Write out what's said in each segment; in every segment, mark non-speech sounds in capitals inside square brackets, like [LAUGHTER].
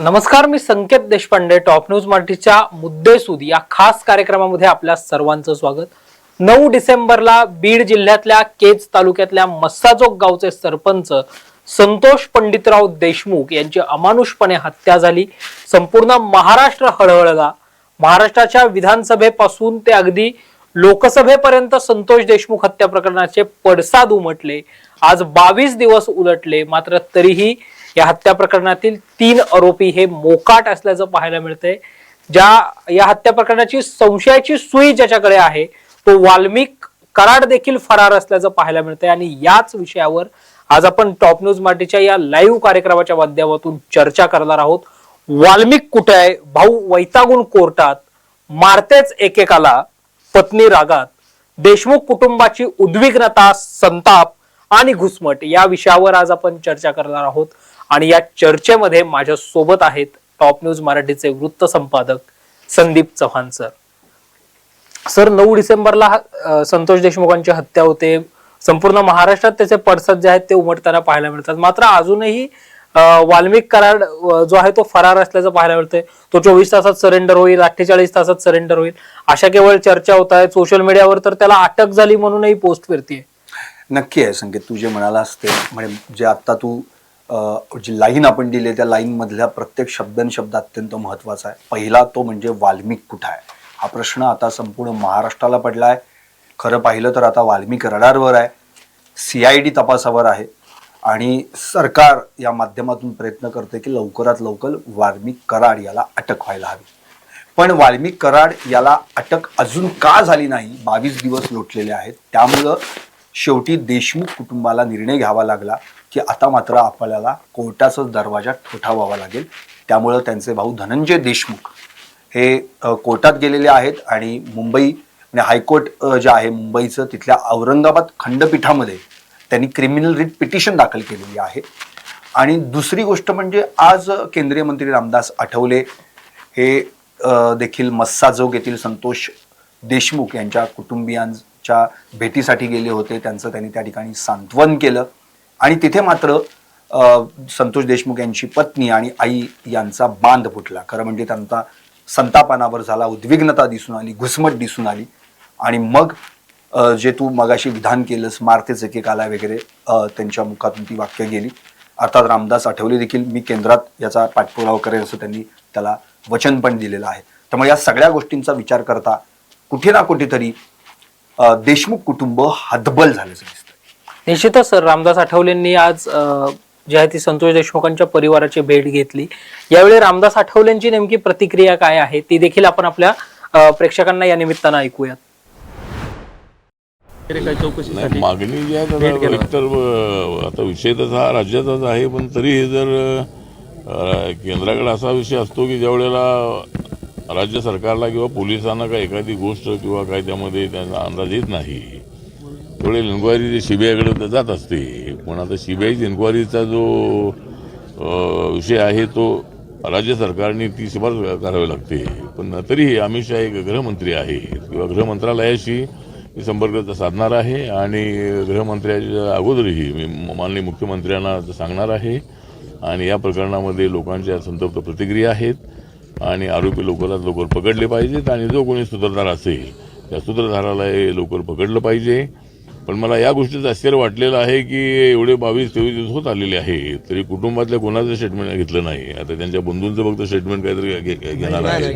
नमस्कार मी Sanket Deshpande top news मराठीच्या मुद्देसूद या खास कार्यक्रमामध्ये आपल्या सर्वांचं स्वागत. नऊ डिसेंबरला बीड जिल्ह्यातल्या केज तालुक्यातल्या मस्साजोग गावचे सरपंच संतोष पंडितराव देशमुख यांची अमानुषपणे हत्या झाली. संपूर्ण महाराष्ट्र हळहळला. महाराष्ट्राच्या विधानसभेपासून ते अगदी लोकसभेपर्यंत संतोष देशमुख हत्या प्रकरणाचे पडसाद उमटले. आज बावीस दिवस उलटले मात्र तरीही या हत्या प्रकरणातील तीन आरोपी हे मोकाट असल्याचं पाहायला मिळतंय. ज्या या हत्या प्रकरणाची संशयाची सुई ज्याच्याकडे आहे तो वाल्मिक कराड देखील फरार असल्याचं पाहायला मिळतंय. आणि याच विषयावर आज आपण टॉप न्यूज मराठीच्या या लाईव्ह कार्यक्रमाच्या माध्यमातून चर्चा करणार आहोत. वाल्मिक कुठे आहे? भाऊ वैतागून कोर्टात मारतेच एकेकाला पत्नी रागात देशमुख कुटुंबाची उद्विग्नता संताप आणि घुसमट या विषयावर आज आपण चर्चा करणार आहोत. आणि या चर्चेमध्ये माझ्या सोबत आहेत टॉप न्यूज मराठीचे वृत्त संपादक संदीप चव्हाण सर. सर नऊ डिसेंबरला संतोष देशमुखांची हत्या होते. संपूर्ण महाराष्ट्रात त्याचे पडसाद जे आहेत ते उमटताना पाहायला मिळतात. मात्र अजूनही वाल्मिक कराड जो आहे तो फरार असल्याचं पाहायला मिळतंय. तो चोवीस तासात सरेंडर होईल अठ्ठेचाळीस तासात सरेंडर होईल. अशा केवळ चर्चा होत आहेत. सोशल मीडियावर तर त्याला अटक झाली म्हणूनही पोस्ट फिरतीये. नक्की आहे संकेत. तू जे म्हणाला असते म्हणजे जे आता तू जी लाईन आपण दिली त्या लाईनमधल्या प्रत्येक शब्दन शब्द अत्यंत महत्त्वाचा आहे. पहिला तो म्हणजे वाल्मिक कुठं आहे? हा प्रश्न आता संपूर्ण महाराष्ट्राला पडला आहे खरं पाहिलं तर आता वाल्मिक रडारवर आहे. सी आय डी तपासावर आहे. आणि सरकार या माध्यमातून प्रयत्न करते की लवकरात लवकर वाल्मिक कराड याला अटक व्हायला हवी. पण वाल्मिक कराड याला अटक अजून का झाली नाही? बावीस दिवस लोटलेले आहेत. त्यामुळं शेवटी देशमुख कुटुंबाला निर्णय घ्यावा लागला. की आता मात्र आपल्याला कोर्टाचाच दरवाजा ठोठावावा लागेल. त्यामुळं त्यांचे भाऊ धनंजय देशमुख हे कोर्टात गेलेले आहेत आणि मुंबई म्हणजे हायकोर्ट जे आहे मुंबईचं तिथल्या औरंगाबाद खंडपीठामध्ये त्यांनी क्रिमिनल रिट पिटिशन दाखल केलेली आहे. आणि दुसरी गोष्ट म्हणजे आज केंद्रीय मंत्री रामदास आठवले हे देखील मस्साजोग येथील संतोष देशमुख यांच्या कुटुंबियांच्या भेटीसाठी गेले होते. त्यांचं त्यांनी त्या ठिकाणी सांत्वन केलं. आणि तिथे मात्र संतोष देशमुख यांची पत्नी आणि आई यांचा बांध फुटला. खरं म्हणजे त्यांचा संतापानावर झाला उद्विग्नता दिसून आली घुसमट दिसून आली. आणि मग जे तू मगाशी विधान केलंस मारतेच एकेकाला वगैरे त्यांच्या मुखातून ती वाक्य गेली. अर्थात रामदास आठवले देखील मी केंद्रात याचा पाठपुरावा करेल असं त्यांनी त्याला वचन पण दिलेलं आहे. त्यामुळे या सगळ्या गोष्टींचा विचार करता कुठे ना कुठेतरी देशमुख कुटुंब हतबल झाल्याचं दिसतं निश्चितच सर रामदास आठवलेंनी आज जे आहे ती संतोष देशमुखांच्या परिवाराची भेट घेतली यावेळी रामदास आठवलेंची नेमकी प्रतिक्रिया काय आहे ती देखील आपण आपल्या प्रेक्षकांना या निमित्तानं ऐकूयात नाही मागणी जी आहे. एकतर अ, आता विषय तसा राज्याचाच आहे पण तरी जर अ, केंद्राकडे असा विषय असतो की ज्या वेळेला राज्य सरकारला किंवा पोलिसांना काही एखादी गोष्ट किंवा काही त्यामध्ये त्यांचा अंदाज येत नाही त्यावेळेला इन्क्वायरी सीबीआयकडे जात असते. पण आता सीबीआयची इन्क्वायरीचा जो विषय आहे तो राज्य सरकारने ती शिफारस करावी लागते. पण तरीही अमित शहा एक गृहमंत्री आहेत किंवा गृहमंत्रालयाशी मी संपर्क साधणार आहे आणि गृहमंत्र्याच्या अगोदरही मी माननीय मुख्यमंत्र्यांना सांगणार आहे. आणि या प्रकरणामध्ये लोकांच्या संतप्त प्रतिक्रिया आहेत आणि आरोपी लवकरात लवकर पकडले पाहिजेत आणि जो कोणी सूत्रधार असेल त्या सूत्रधाराला हे लवकर पकडलं पाहिजे. पण मला या गोष्टीचं आश्चर्य वाटलेलं आहे की एवढे बावीस तेवीस दिवस होत आलेले आहे तरी कुटुंबातल्या कोणाचं स्टेटमेंट घेतलं नाही. आता त्यांच्या बंधूंचं फक्त स्टेटमेंट काहीतरी घेणार आहे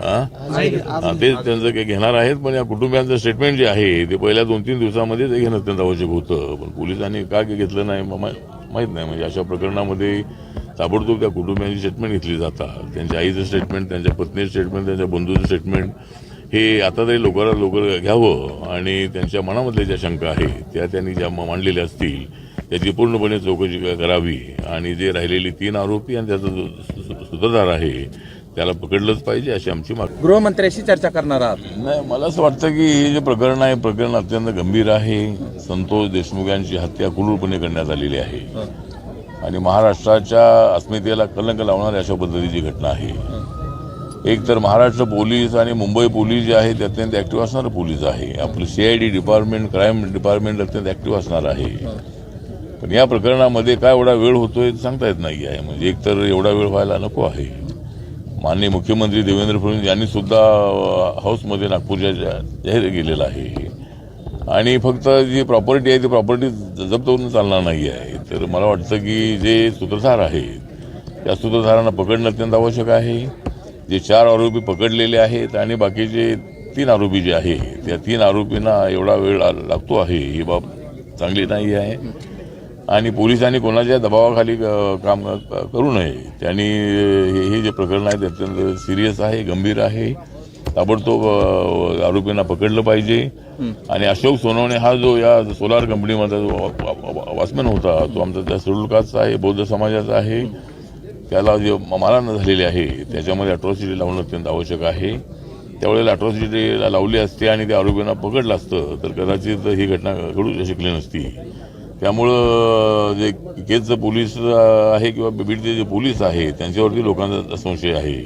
हा? हा, ते त्यांचं काही घेणार आहेत पण या कुटुंबियांचं स्टेटमेंट जे आहे ते पहिल्या दोन तीन दिवसामध्ये ते घेणं अत्यंत आवश्यक होतं. पण पोलिसांनी का काय घेतलं नाही माहीत नाही. म्हणजे अशा प्रकरणामध्ये ताबडतोब त्या कुटुंबियांची स्टेटमेंट घेतली जातात. त्यांच्या आईचं स्टेटमेंट त्यांच्या पत्नीचं स्टेटमेंट त्यांच्या बंधूचं स्टेटमेंट हे आता तरी लवकरात लवकर घ्यावं आणि त्यांच्या मनामधल्या ज्या शंका आहेत त्या त्यांनी ज्या मांडलेल्या असतील त्याची पूर्णपणे चौकशी क- करावी. आणि जे राहिलेली तीन आरोपी आणि त्याचा जो सूत्रधार आहे त्याला पकडलंच पाहिजे अशी आमची मागणी गृहमंत्र्याशी चर्चा करणार आहात? नाही मला असं वाटतं की हे जे प्रकरण आहे प्रकरण अत्यंत गंभीर आहे. संतोष देशमुख यांची हत्या क्रूरपणे करण्यात आलेली आहे. आणि महाराष्ट्राच्या अस्मितेला कलंक लावणारी अशा पद्धतीची घटना आहे. एक तर महाराष्ट्र पोलीस आणि मुंबई पोलीस जे आहे ते अत्यंत ऍक्टिव्ह असणारं पोलीस आहे. आपलं सीआयडी डिपार्टमेंट क्राईम डिपार्टमेंट अत्यंत ऍक्टिव्ह असणार आहे. पण या प्रकरणामध्ये काय एवढा वेळ होतोय सांगता येत नाही आहे. म्हणजे एकतर एवढा वेळ व्हायला नको आहे. माननीय मुख्यमंत्री देवेंद्र फडणवीस यांनी सुद्धा हाऊसमध्ये नागपूरच्या जाहीर केलेलं आहे. आणि फक्त जी प्रॉपर्टी आहे ती प्रॉपर्टी जप्त होऊन चालणार नाही आहे. तर मला वाटतं की जे सूत्रधार आहेत त्या सूत्रधारांना पकडणं अत्यंत आवश्यक आहे. जे चार आरोपी पकडलेले आहेत आणि बाकीचे तीन आरोपी जे आहे त्या तीन आरोपींना एवढा वेळ लागतो आहे ही बाब चांगली नाही आहे. आणि पोलिसांनी कोणाच्या दबावाखाली काम करू नये. त्यांनी हे हे जे प्रकरण आहे ते अत्यंत सिरियस आहे गंभीर आहे. ताबडतोब आरोपींना पकडलं पाहिजे. आणि अशोक सोनवणे हा जो या सोलार कंपनीमध्ये वॉचमॅन होता तो आमचा त्या शेड्यूल कास्टचा आहे बौद्ध समाजाचा आहे. त्याला जे मारहाण झालेली आहे त्याच्यामध्ये अट्रॉसिटी लावणं अत्यंत आवश्यक आहे. त्यावेळेला अट्रॉसिटीला लावली असते आणि त्या आरोपींना पकडलं असतं तर कदाचित ही घटना घडू शकली नसती. त्यामुळं जे केजचं पोलीस आहे किंवा बीडचे जे पोलीस आहे त्यांच्यावरती लोकांचा संशय आहे.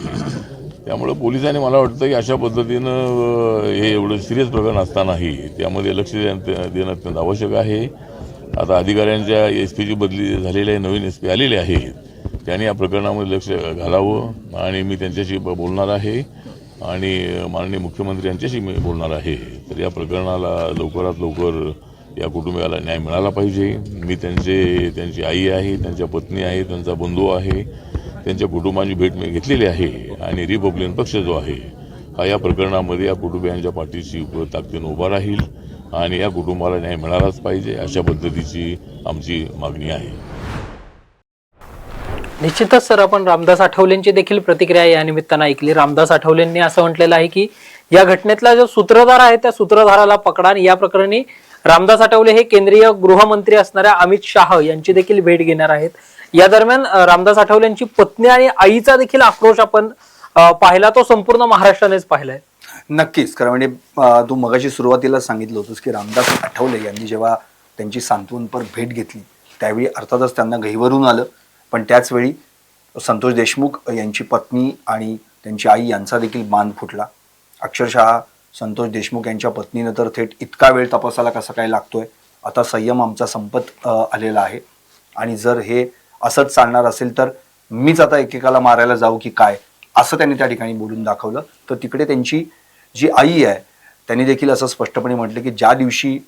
त्यामुळं पोलिसांनी मला वाटतं की अशा पद्धतीनं हे एवढं सिरियस प्रकरण असतानाही त्यामध्ये लक्ष देणं देणं अत्यंत आवश्यक आहे. आता अधिकाऱ्यांच्या एस पीची बदली झालेली आहे नवीन एस पी आलेले आहेत. त्यांनी या प्रकरणामध्ये लक्ष घालावं आणि मी त्यांच्याशी ब- बोलणार आहे आणि माननीय मुख्यमंत्री यांच्याशी मी बोलणार आहे. तर या प्रकरणाला लवकरात लवकर या कुटुंबियाला न्याय मिळाला पाहिजे. मी त्यांचे त्यांची आई आहे त्यांच्या पत्नी आहे त्यांचा बंधू आहे त्यांच्या कुटुंबाची भेट मी घेतलेली आहे आणि रिपब्लिकन पक्ष जो आहे हा या प्रकरणामध्ये या कुटुंबियांच्या पाठीशी ताकदीनं उभा राहील आणि या कुटुंबाला न्याय मिळालाच पाहिजे अशा पद्धतीची आमची मागणी आहे. निश्चितच सर आपण रामदास आठवलेंची देखील प्रतिक्रिया या निमित्तानं ऐकली. रामदास आठवलेंनी असं म्हटलेलं आहे की या घटनेतला जो सूत्रधार आहे त्या सूत्रधाराला पकडा आणि या प्रकरणी रामदास आठवले हे केंद्रीय गृहमंत्री असणाऱ्या अमित शाह यांची देखील भेट घेणार आहेत. या दरम्यान रामदास आठवलेंची पत्नी आणि आईचा देखील आक्रोश आपण पाहिला. तो संपूर्ण महाराष्ट्रानेच पाहिलाय. नक्कीच. कारण म्हणजे तू मगाशी सुरुवातीला सांगितलं होतंस की रामदास आठवले यांनी जेव्हा त्यांची सांत्वनपर भेट घेतली त्यावेळी अर्थातच त्यांना गहिवरून आलं. पण त्याचवेळी संतोष देशमुख यांची पत्नी आणि त्यांची आई यांचा देखील मान फुटला. अक्षरशः संतोष देशमुख यांच्या पत्नीनं तर थेट इतका वेळ तपासाला कसा काय लागतोय? आता संयम आमचा संपत आलेला आहे. आणि जर हे असंच चालणार असेल तर मीच आता एकेकाला मारायला जाऊ की काय? असं त्यांनी त्या ठिकाणी बोलून दाखवलं. तर तिकडे त्यांची जी आई आहे त्यांनी देखील असं स्पष्टपणे म्हटलं की ज्या दिवशी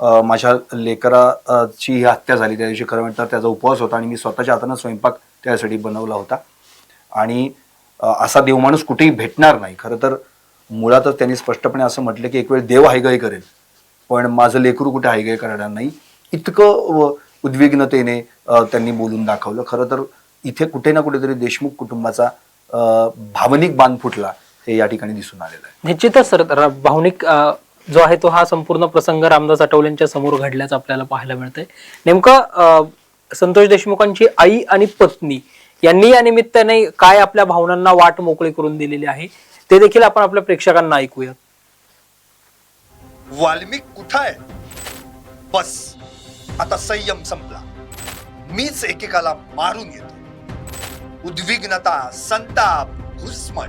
माझ्या लेकराची ही हत्या झाली. त्या दिवशी खरं म्हणतात त्याचा उपवास होता आणि मी स्वतःच्या हातानं स्वयंपाक त्यासाठी बनवला होता. आणि असा असा देवमाणूस कुठेही भेटणार नाही. खरं तर मुळातच त्यांनी स्पष्टपणे असं म्हटलं की एक वेळ देव हायगाय करेल. पण माझं लेकरू कुठे हायगाय करणार नाही. इतकं उद्विग्नतेने त्यांनी बोलून दाखवलं. खरं तर इथे कुठे ना कुठेतरी देशमुख कुटुंबाचा भावनिक बांध फुटला हे या ठिकाणी दिसून आलेलं आहे. निश्चितच सर. भावनिक जो आहे तो हा संपूर्ण प्रसंग रामदास आठवलेंच्या समोर घडल्याचं आपल्याला पाहायला मिळतंय. नेमकं अं, संतोष देशमुखांची आई आणि पत्नी यांनी या निमित्ताने काय आपल्या भावनांना वाट मोकळी करून दिलेली आहे ते देखील आपण आपल्या प्रेक्षकांना ऐकूयात. वाल्मिक कुठं आहे बस. आता संयम संपला. मीच एकेकाला मारून येतो उद्विग्नता संताप घुसमट.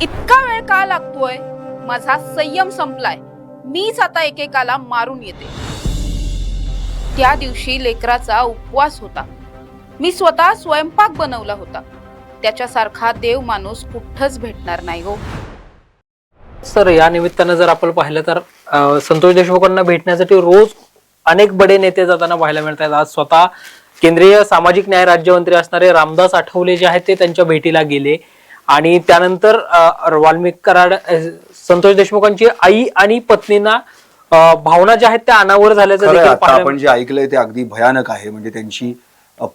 इतका वेळ का लागतोय? माझा संयम संपलाय. मीच आता एकेकाला मारून येते. त्या दिवशी लेकराचा उपवास होता. मी स्वतः स्वयंपाक बनवला होता. त्याच्यासारखा देव माणूस कुठंच भेटणार नाही हो. सर या निमित्तानं जर आपण पाहिलं तर अं, संतोष देशमुखांना भेटण्यासाठी रोज अनेक बडे नेते जाताना पाहायला मिळतात आज स्वतः केंद्रीय सामाजिक न्याय राज्यमंत्री असणारे रामदास आठवले जे आहेत ते त्यांच्या भेटीला गेले. आणि त्यानंतर अं, वाल्मिक कराड अं, संतोष देशमुखांची आई आणि पत्नींना भावना ज्या आहेत त्या अनावर झाल्याचं आपण जे ऐकलंय ते अगदी भयानक आहे. म्हणजे त्यांची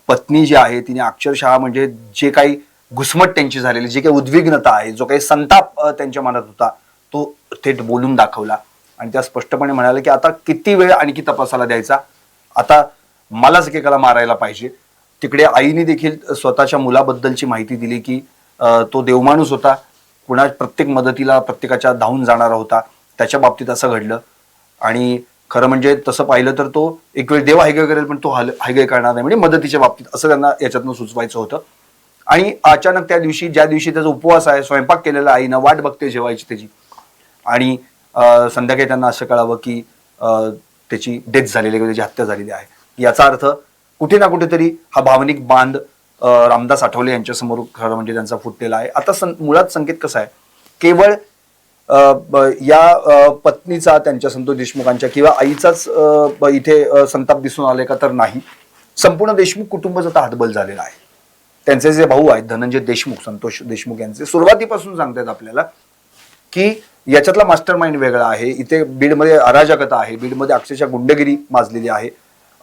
पत्नी जी आहे तिने अक्षरशः म्हणजे जे काही घुसमट त्यांची झालेली जी काही उद्विग्नता आहे जो काही संताप त्यांच्या मनात होता तो थेट बोलून दाखवला. आणि त्या स्पष्टपणे म्हणाले की आता किती वेळ आणखी तपासाला द्यायचा? आता मलाच एकेकाला मारायला पाहिजे. तिकडे आईने देखील स्वतःच्या मुलाबद्दलची माहिती दिली की तो देवमाणूस होता. कुणा प्रत्येक मदतीला प्रत्येकाच्या धावून जाणारा होता. त्याच्या बाबतीत असं घडलं. आणि खरं म्हणजे तसं पाहिलं तर तो एक वेळ देव हायगे करेल पण तो हाल हायगे करणार नाही. म्हणजे मदतीच्या बाबतीत असं त्यांना याच्यातनं सुचवायचं होतं. आणि अचानक त्या दिवशी ज्या दिवशी त्याचा उपवास आहे स्वयंपाक केलेला आईनं वाट बघते जेवायची त्याची. आणि संध्याकाळी त्यांना असं कळावं की त्याची डेथ झालेली किंवा त्याची हत्या झालेली आहे. याचा अर्थ कुठे ना कुठेतरी हा भावनिक बांध रामदास आठवले यांच्यासमोर खरं म्हणजे त्यांचा फुटलेला आहे. आता सं- मुळात संकेत कसा आहे? केवळ ब- या पत्नीचा त्यांच्या संतोष देशमुखांच्या किंवा आईचाच इथे संताप दिसून आले का तर नाही. संपूर्ण देशमुख कुटुंबच आता हातबल झालेला आहे. त्यांचे जे भाऊ आहेत धनंजय देशमुख संतोष देशमुख यांचे सुरुवातीपासून सांगतात आपल्याला की याच्यातला मास्टर माइंड वेगळा आहे. इथे बीडमध्ये अराजकता आहे. बीडमध्ये अक्षरशः गुंडगिरी माजलेली आहे.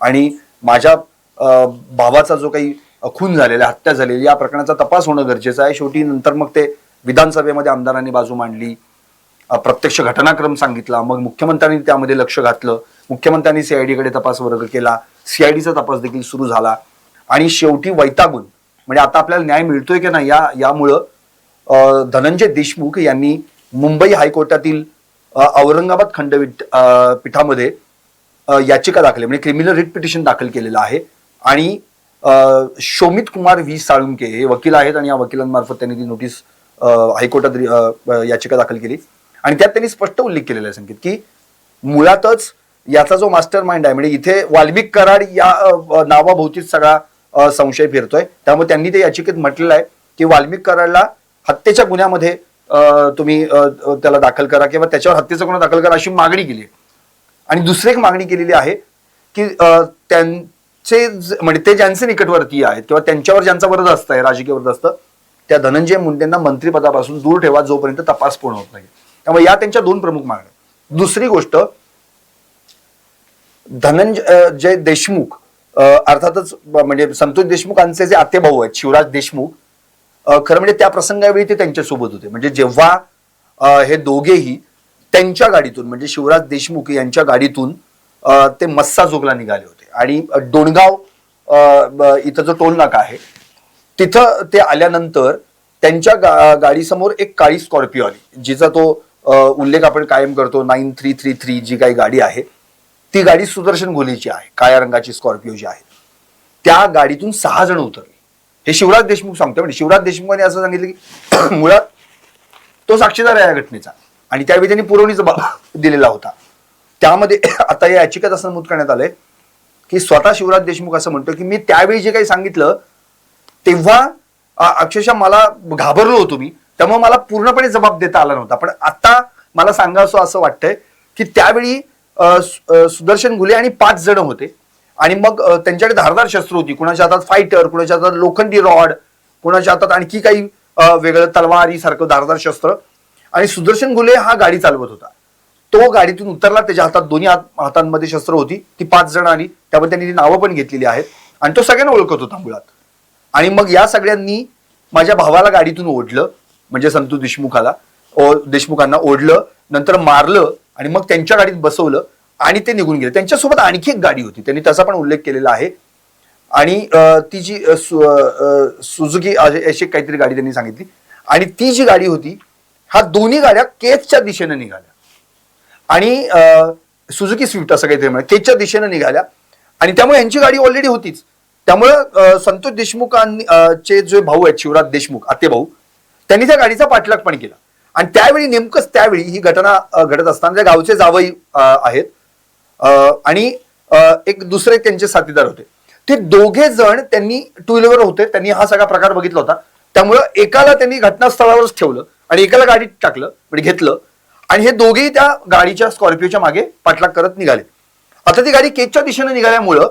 आणि माझ्या भावाचा जो काही खून झालेला हत्या झालेली या प्रकरणाचा तपास होणं गरजेचं आहे. शेवटी नंतर मग ते विधानसभेमध्ये आमदारांनी बाजू मांडली प्रत्यक्ष घटनाक्रम सांगितला मग मुख्यमंत्र्यांनी त्यामध्ये लक्ष घातलं मुख्यमंत्र्यांनी सीआयडीकडे तपास वर्ग केला सीआयडीचा तपास देखील सुरू झाला. आणि शेवटी वैतागून म्हणजे आता आपल्याला न्याय मिळतोय की नाही या यामुळं धनंजय देशमुख यांनी मुंबई हायकोर्टातील औरंगाबाद खंडपीठ पीठामध्ये याचिका दाखल म्हणजे क्रिमिनल रिट पिटिशन दाखल केलेलं आहे. आणि शोमित कुमार व्ही. साळुंके हे वकील आहेत आणि या वकिलांमार्फत त्यांनी ती नोटीस हायकोर्टात याचिका दाखल केली. आणि त्यात त्यांनी स्पष्ट उल्लेख केलेला आहे संकेत की मुळातच याचा जो मास्टर माइंड आहे म्हणजे इथे वाल्मिक कराड या नावाभोवतीच सगळा संशय फिरतोय. त्यामुळे त्यांनी ते याचिकेत म्हटलेलं आहे की वाल्मिक कराडला हत्येच्या गुन्ह्यामध्ये तुम्ही त्याला दाखल करा किंवा त्याच्यावर हत्येचा गुन्हा दाखल करा अशी मागणी केली आहे. आणि दुसरी एक मागणी केलेली आहे की त्यां चे म्हणजे ते ज्यांचे निकटवर्तीय आहेत किंवा त्यांच्यावर ज्यांचा वरदहस्त आहे राजकीय वरदहस्त त्या धनंजय मुंडेंना मंत्रिपदापासून दूर ठेवा जोपर्यंत तपास पूर्ण होत नाही. त्यामुळे या त्यांच्या दोन प्रमुख मागण्या दुसरी गोष्ट धनंजय जय देशमुख अर्थातच म्हणजे संतोष देशमुखांचे जे आतेभाऊ आहेत शिवराज देशमुख खरं म्हणजे त्या प्रसंगावेळी ते त्यांच्यासोबत होते. म्हणजे जेव्हा हे दोघेही त्यांच्या गाडीतून म्हणजे शिवराज देशमुख यांच्या गाडीतून ते मस्सा जोगला निघाले होते. आणि डोणगाव अ, इथं जो टोल नाका आहे तिथं ते आल्यानंतर त्यांच्या गा गाडीसमोर एक काळी स्कॉर्पिओ आली जिचा तो उल्लेख आपण कायम करतो नाईन थ्री थ्री थ्री जी काही गाडी आहे ती गाडी सुदर्शन घोलीची आहे काळ्या रंगाची स्कॉर्पिओ जी आहे. त्या गाडीतून सहा जण उतरले. हे शिवराज देशमुख सांगतो म्हणजे शिवराज देशमुखांनी असं सांगितलं की [CLEARS THROAT] मुळात तो साक्षीदार आहे या घटनेचा आणि त्यावेळी त्यांनी पुरवणीचा दिलेला होता. त्यामध्ये आता या याचिकेत असं नमूद करण्यात आलंय की स्वतः शिवराज देशमुख असं म्हणतो की मी त्यावेळी जे काही सांगितलं तेव्हा अक्षरशः मला घाबरलो होतो मी. त्यामुळे मला पूर्णपणे जबाब देता आला नव्हता. पण आता मला सांगावं असं वाटतंय की त्यावेळी सुदर्शन घुले आणि पाच जण होते. आणि मग त्यांच्याकडे धारदार शस्त्र होती. कुणाच्या हातात फायटर कुणाच्या हातात लोखंडी रॉड कुणाच्या हातात आणखी काही वेगळं तलवारी सारखं धारदार शस्त्र. आणि सुदर्शन घुले हा गाडी चालवत होता. तो गाडीतून उतरला त्याच्या हातात दोन्ही हात हातांमध्ये शस्त्र होती. ती पाच जण आली त्यामध्ये त्यांनी ती नावं पण घेतलेली आहेत. आणि तो सगळ्यांना ओळखत होता मुळात. आणि मग या सगळ्यांनी माझ्या भावाला गाडीतून ओढलं म्हणजे संतू देशमुखाला. ओ देशमुखांना ओढलं नंतर मारलं आणि मग त्यांच्या गाडीत बसवलं आणि ते निघून गेले. त्यांच्यासोबत आणखी एक गाडी होती. त्यांनी त्याचा पण उल्लेख केलेला आहे. आणि ती जी सु- सुझुकी अशी काहीतरी गाडी त्यांनी सांगितली. आणि ती जी गाडी होती ह्या दोन्ही गाड्या केचच्या दिशेने निघाल्या. आणि सुजुकी सुझुकी स्विफ्ट असं काहीतरी म्हणजे केजच्या दिशेने निघाल्या. आणि त्यामुळे यांची गाडी ऑलरेडी होतीच. त्यामुळं संतोष देशमुखांचे चे जे भाऊ आहेत शिवराज देशमुख आते भाऊ त्यांनी त्या गाडीचा पाठलाग पण केला. आणि त्यावेळी नेमकंच त्यावेळी ही घटना घडत असताना त्या गावचे जावई आहेत. आणि एक दुसरे त्यांचे साथीदार होते. ते दोघे जण त्यांनी टू व्हीलरवर होते. त्यांनी हा सगळा प्रकार बघितला होता. त्यामुळं एकाला त्यांनी घटनास्थळावरच ठेवलं आणि एकाला गाडीत टाकलं म्हणजे घेतलं. आणि हे दोघेही त्या गाडीच्या स्कॉर्पिओच्या मागे पाठलाग करत निघाले. आता ती गाडी केचच्या दिशेने निघाल्यामुळं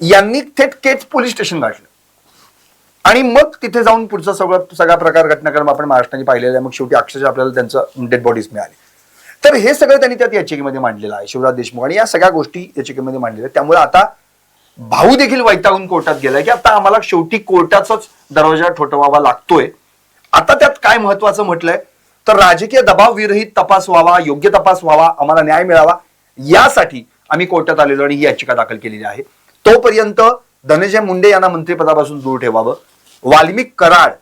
यांनी थेट केच पोलीस स्टेशन गाठलं. आणि मग तिथे जाऊन पुढचा सगळं सगळा प्रकार घटनाक्रम आपण महाराष्ट्राने पाहिलेला आहे. मग शेवटी अक्षरशः आपल्याला त्यांचं डेड बॉडीज मिळाले. तर हे सगळं त्यांनी त्यात याचिकेमध्ये मांडलेलं आहे. शिवराज देशमुख आणि या सगळ्या गोष्टी याचिकेमध्ये मांडलेल्या त्यामुळे आता भाऊ देखील वैतागून कोर्टात गेलाय की आता आम्हाला शेवटी कोर्टाचाच दरवाजा ठोठवावा लागतोय. आता त्यात काय महत्वाचं म्हटलंय? तर राजकीय दबाव विरहित तपास व्हावा योग्य तपास व्हावा आम्हाला न्याय मिळावा यासाठी आम्ही कोर्टात आलेलो आणि ही याचिका दाखल केलेली आहे. तोपर्यंत धनंजय मुंडे यांना मंत्रिपदापासून दूर ठेवावं. वाल्मिक कराड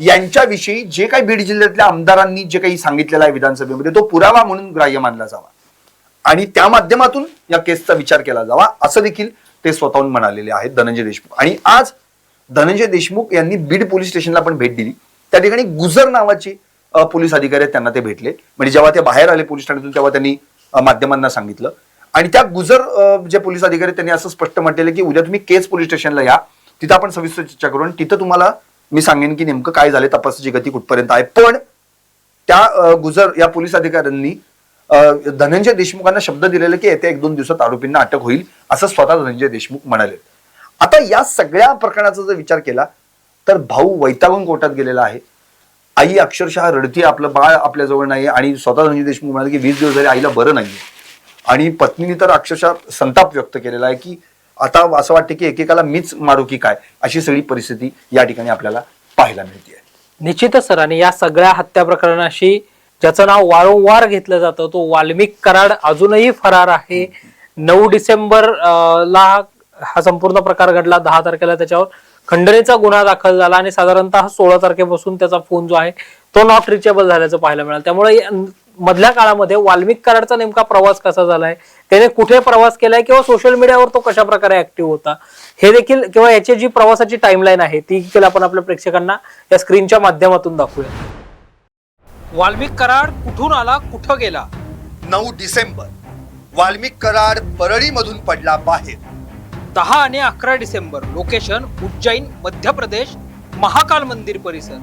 यांच्याविषयी जे काही बीड जिल्ह्यातल्या आमदारांनी जे काही सांगितलेलं आहे विधानसभेमध्ये तो पुरावा म्हणून ग्राह्य मानला जावा. आणि त्या माध्यमातून या केसचा विचार केला जावा असं देखील ते स्वतःहून म्हणालेले आहेत धनंजय देशमुख. आणि आज धनंजय देशमुख यांनी बीड पोलीस स्टेशनला पण भेट दिली. त्या ठिकाणी गुजर नावाची पोलीस अधिकारी आहेत त्यांना ते भेटले. म्हणजे जेव्हा ते बाहेर आले पोलीस ठाण्यातून तेव्हा त्यांनी माध्यमांना सांगितलं. आणि त्या गुजर जे पोलीस अधिकारी त्यांनी असं स्पष्ट म्हटलेलं की उद्या तुम्ही केस पोलीस स्टेशनला या. तिथं आपण सविस्तर चर्चा करू आणि तिथं तुम्हाला मी सांगेन की नेमकं काय झाले तपासाची गती कुठपर्यंत आहे. पण त्या गुजर या पोलीस अधिकाऱ्यांनी धनंजय देशमुखांना शब्द दिलेले की येत्या एक दोन दिवसात आरोपींना अटक होईल असं स्वतः धनंजय देशमुख म्हणाले. आता या सगळ्या प्रकरणाचा जर विचार केला तर भाऊ वैतागून कोर्टात गेलेला आहे. आई अक्षरशः रडती आपलं बाळ आपल्याजवळ नाही आणि स्वतः धनंजय देशमुख म्हणाले की वीस दिवस झाले आईला बरं नाही आणि पत्नीने तर अक्षरशः संताप व्यक्त केलेला आहे की आता असं वाटतं की एकेकाला मीच मारू की काय? अशी सगळी परिस्थिती या ठिकाणी आपल्याला पाहायला मिळते निश्चितच सर. आणि या सगळ्या हत्या प्रकरणाशी ज्याचं नाव वारंवार घेतलं जातं तो वाल्मिक कराड अजूनही फरार आहे. नऊ डिसेंबर ला हा संपूर्ण प्रकार घडला दहा तारखेला त्याच्यावर. खंडणीचा गुन्हा दाखल झाला आणि साधारणतः सोळा तारखेपासून त्याचा फोन जो आहे तो नॉट रिचेबल झाल्याचं पाहायला मिळालं. त्यामुळे मधल्या काळामध्ये वाल्मिक कराडचा नेमका प्रवास कसा झालाय त्याने कुठे प्रवास केलाय किंवा सोशल मीडियावर तो कशा प्रकारे ऍक्टिव्ह होता हे देखील किंवा याची जी प्रवासाची टाइमलाईन आहे ती देखील आपण आपल्या प्रेक्षकांना या स्क्रीनच्या माध्यमातून दाखवूया. वाल्मिक कराड कुठून आला कुठं गेला? नऊ डिसेंबर. वाल्मिक कराड परळीमधून पडला बाहेर. दहा आणि अकरा डिसेंबर लोकेशन उज्जैन मध्य प्रदेश महाकाल मंदिर परिसर.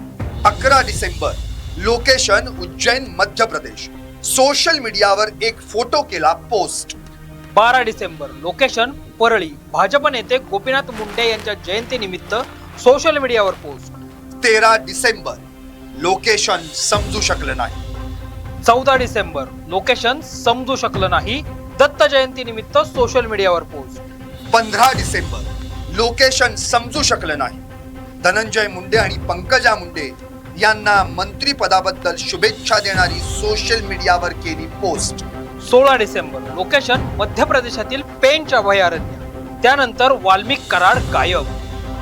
अकरा डिसेंबर लोकेशन उज्जैन मध्य प्रदेश. सोशल मीडियावर एक फोटो केला पोस्ट. बारा डिसेंबर लोकेशन परळी. भाजप नेते गोपीनाथ मुंडे यांच्या जयंतीनिमित्त सोशल मीडियावर पोस्ट. तेरा डिसेंबर लोकेशन समजू शकलं नाही. चौदा डिसेंबर लोकेशन समजू शकलं नाही. दत्त जयंती निमित्त सोशल मीडियावर पोस्ट. पंधरा डिसेंबर. लोकेशन समजू शकलं नाही. धनंजय मुंडे आणि पंकजा मुंडे यांना मंत्रीपदाबद्दल शुभेच्छा देणारी सोशल मीडियावर केली पोस्ट. सोळा डिसेंबर लोकेशन मध्य प्रदेशातील पेंच अभयारण्य त्यानंतर वाल्मिक कराड गायब.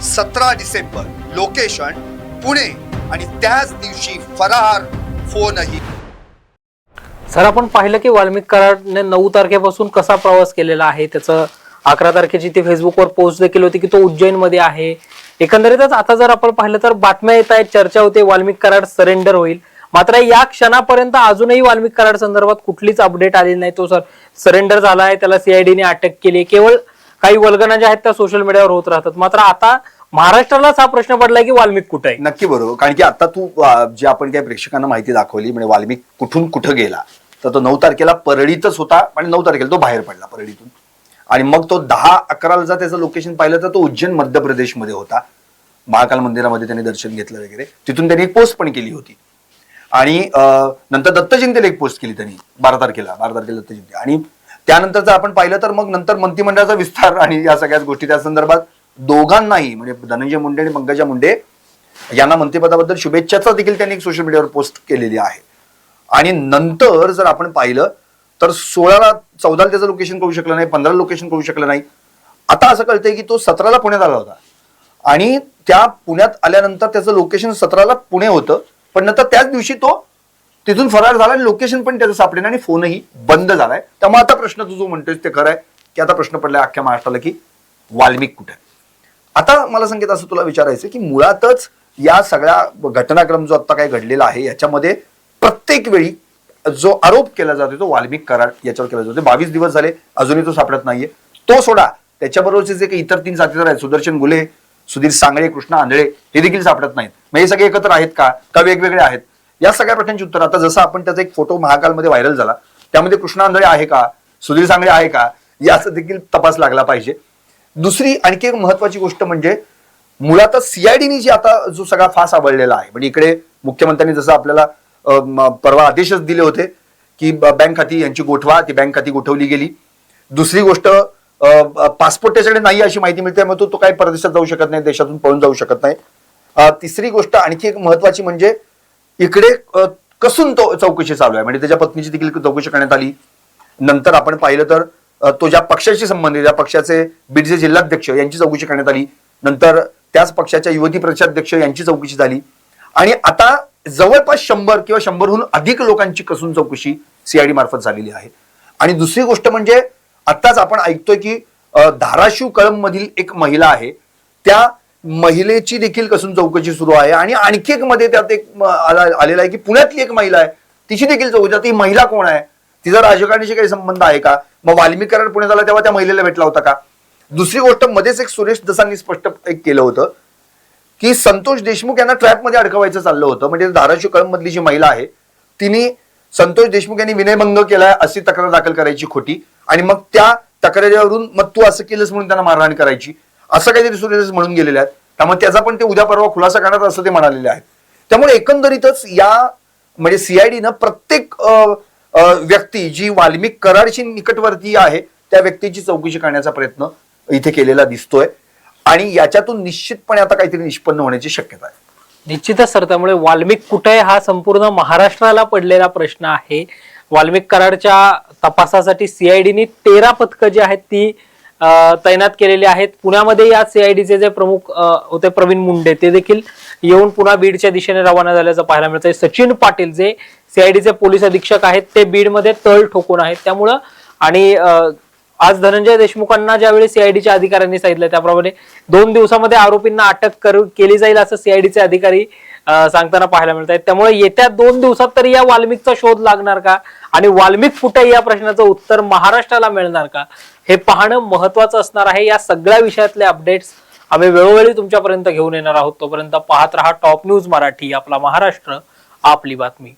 सतरा डिसेंबर लोकेशन पुणे आणि त्याच दिवशी फरार फोनही. सर आपण पाहिलं की वाल्मिक कराडने नऊ तारखेपासून कसा प्रवास केलेला आहे? त्याचं अकरा तारखेची ती फेसबुकवर पोस्ट देखील होती की तो उज्जैनमध्ये आहे. एकंदरीतच आता जर आपण पाहिलं तर बातम्या येत आहेत चर्चा होते वाल्मिक कराड सरेंडर होईल. मात्र या क्षणापर्यंत अजूनही वाल्मिक कराड संदर्भात कुठलीच अपडेट आलेली नाही. तो सर सरेंडर झाला आहे त्याला सीआयडीने अटक केली केवळ काही वल्गना ज्या आहेत त्या सोशल मीडियावर होत राहतात. मात्र आता महाराष्ट्रालाच हा प्रश्न पडलाय की वाल्मिक कुठे आहे? नक्की बरोबर. कारण की आता तू जे आपण काही प्रेक्षकांना माहिती दाखवली म्हणजे वाल्मिक कुठून कुठं गेला तर तो नऊ तारखेला परळीतच होता आणि नऊ तारखेला तो बाहेर पडला परळीतून. आणि मग तो दहा अकराला जर त्याचं लोकेशन पाहिलं तर तो उज्जैन मध्य प्रदेशमध्ये होता. महाकाल मंदिरामध्ये त्यांनी दर्शन घेतलं वगैरे. तिथून त्यांनी एक पोस्ट पण केली होती. आणि नंतर दत्त जयंतीला एक पोस्ट केली त्यांनी बारा तारखेला बारा तारखेला दत्त जयंती आणि त्यानंतर जर आपण पाहिलं तर मग नंतर मंत्रिमंडळाचा विस्तार आणि या सगळ्याच गोष्टी त्या संदर्भात दोघांनाही म्हणजे धनंजय मुंडे आणि पंकजा मुंडे यांना मंत्रिपदाबद्दल शुभेच्छाचा देखील त्यांनी एक सोशल मीडियावर पोस्ट केलेली आहे. आणि नंतर जर आपण पाहिलं तर सोळाला चौदाला त्याचं लोकेशन कळू शकलं नाही पंधराला लोकेशन कळू शकलं नाही. आता असं कळतंय की तो सतराला पुण्यात आला होता. आणि त्या पुण्यात आल्यानंतर त्याचं लोकेशन सतराला पुणे होतं पण नंतर त्याच दिवशी तो तिथून फरार झाला आणि लोकेशन पण त्याचं सापडेल आणि फोनही बंद झालाय. त्यामुळे आता प्रश्न तू जो म्हणतोय ते खरं आहे की आता प्रश्न पडलाय अख्ख्या महाराष्ट्राला की वाल्मिक कुठे? आहे? आता मला संकेत असं तुला विचारायचं की मुळातच या सगळ्या घटनाक्रम जो आता काय घडलेला आहे याच्यामध्ये प्रत्येक वेळी जो आरोप केला जातो तो वाल्मिक कराड याच्यावर केला जातो बावीस दिवस झाले अजूनही तो सापडत नाहीये. तो सोडा. त्याच्याबरोबरचे जे काही इतर तीन साथीदार आहेत सुदर्शन गुले सुधीर सांगळे कृष्णा आंधळे हे देखील सापडत नाहीत. मग हे सगळे एकत्र आहेत का? का वेगवेगळे आहेत? या सगळ्या प्रश्नांची उत्तर. आता जसं आपण त्याचा एक फोटो महाकालमध्ये व्हायरल झाला त्यामध्ये कृष्णा आंधळे आहे का? सुधीर सांगळे आहे का? याचा देखील तपास लागला पाहिजे. दुसरी आणखी एक महत्वाची गोष्ट म्हणजे मुळातच सीआयडीने जी आता जो सगळा फास आवडलेला आहे म्हणजे इकडे मुख्यमंत्र्यांनी जसं आपल्याला परवा आदेशच दिले होते की बँक खाती यांची गोठवा ती बँक खाती गोठवली गेली. दुसरी गोष्ट पासपोर्ट त्याच्याकडे नाही अशी माहिती मिळते मग तो तो काही परदेशात जाऊ शकत नाही देशातून पळून जाऊ शकत नाही. तिसरी गोष्ट आणखी एक महत्वाची म्हणजे इकडे कसून तो चौकशी चालू आहे? म्हणजे त्याच्या पत्नीची देखील चौकशी करण्यात आली. नंतर आपण पाहिलं तर तो ज्या पक्षाशी संबंधित त्या पक्षाचे बीडचे जिल्हाध्यक्ष यांची चौकशी करण्यात आली. नंतर त्याच पक्षाच्या युवती प्रदेशाध्यक्ष यांची चौकशी झाली. आणि आता जवळपास शंभर किंवा शंभरहून अधिक लोकांची कसून चौकशी सीआयडी मार्फत झालेली आहे. आणि दुसरी गोष्ट म्हणजे आत्ताच आपण ऐकतोय की धाराशिव कळंब मधील एक महिला आहे. त्या महिलेची देखील कसून चौकशी सुरू आहे आणि आणखी एक मध्ये त्यात एक आलेला आहे की पुण्यातली एक महिला आहे. तिची देखील चौकशी ती महिला कोण आहे? तिचा राजकारणाशी काही संबंध आहे का? मग वाल्मिकरण पुण्यात आला तेव्हा त्या महिलेला भेटला होता का? दुसरी गोष्ट मध्येच एक सुरेश दसांनी स्पष्ट एक केलं होतं. की संतोष देशमुख यांना ट्रॅपमध्ये अडकवायचं चाललं होतं. म्हणजे धाराशिव कळंबमधली जी महिला आहे तिने संतोष देशमुख यांनी विनयभंग केलाय अशी तक्रार दाखल करायची खोटी. आणि मग त्या तक्रारीवरून मग तू असं केलंस म्हणून त्यांना मारहाण करायची. असं काहीतरी सुरेश म्हणून गेलेले आहेत. त्यामुळे त्याचा पण ते उद्या परवा खुलासा करणार असं ते म्हणालेले आहेत. त्यामुळे एकंदरीतच या म्हणजे सीआयडीनं प्रत्येक व्यक्ती जी वाल्मिक कराडशी निकटवर्ती आहे त्या व्यक्तीची चौकशी करण्याचा प्रयत्न इथे केलेला दिसतोय. आणि याच्यातून निश्चितपणे आता काहीतरी निष्पन्न होण्याची शक्यता आहे. निश्चितच सर त्यामुळे वाल्मिक कुठे आहे हा संपूर्ण महाराष्ट्राला पडलेला प्रश्न आहे. वाल्मिक कराडच्या तपासासाठी सीआयडीनी तेरा पथकं जी आहेत ती तैनात केलेली आहेत. पुण्यामध्ये या सीआयडीचे जे प्रमुख होते प्रवीण मुंडे ते देखील येऊन पुन्हा बीडच्या दिशेने रवाना झाल्याचं पाहायला मिळतंय. सचिन पाटील जे सीआयडीचे पोलीस अधीक्षक आहेत ते बीडमध्ये तळ ठोकून आहेत. त्यामुळं आणि आज धनंजय देशमुखांना ज्यावेळी सीआयडीच्या अधिकाऱ्यांनी सांगितलं त्याप्रमाणे दोन दिवसामध्ये आरोपींना अटक करू केली जाईल असं सीआयडीचे अधिकारी सांगताना पाहायला मिळत आहेत. त्यामुळे येत्या दोन दिवसात तरी या वाल्मिकचा शोध लागणार का? आणि वाल्मिक कुठे या प्रश्नाचं उत्तर महाराष्ट्राला मिळणार का? हे पाहणं महत्वाचं असणार आहे. या सगळ्या विषयातले अपडेट्स आम्ही वेळोवेळी तुमच्यापर्यंत घेऊन येणार आहोत. तोपर्यंत पाहत रहा टॉप न्यूज मराठी आपला महाराष्ट्र आपली बातमी.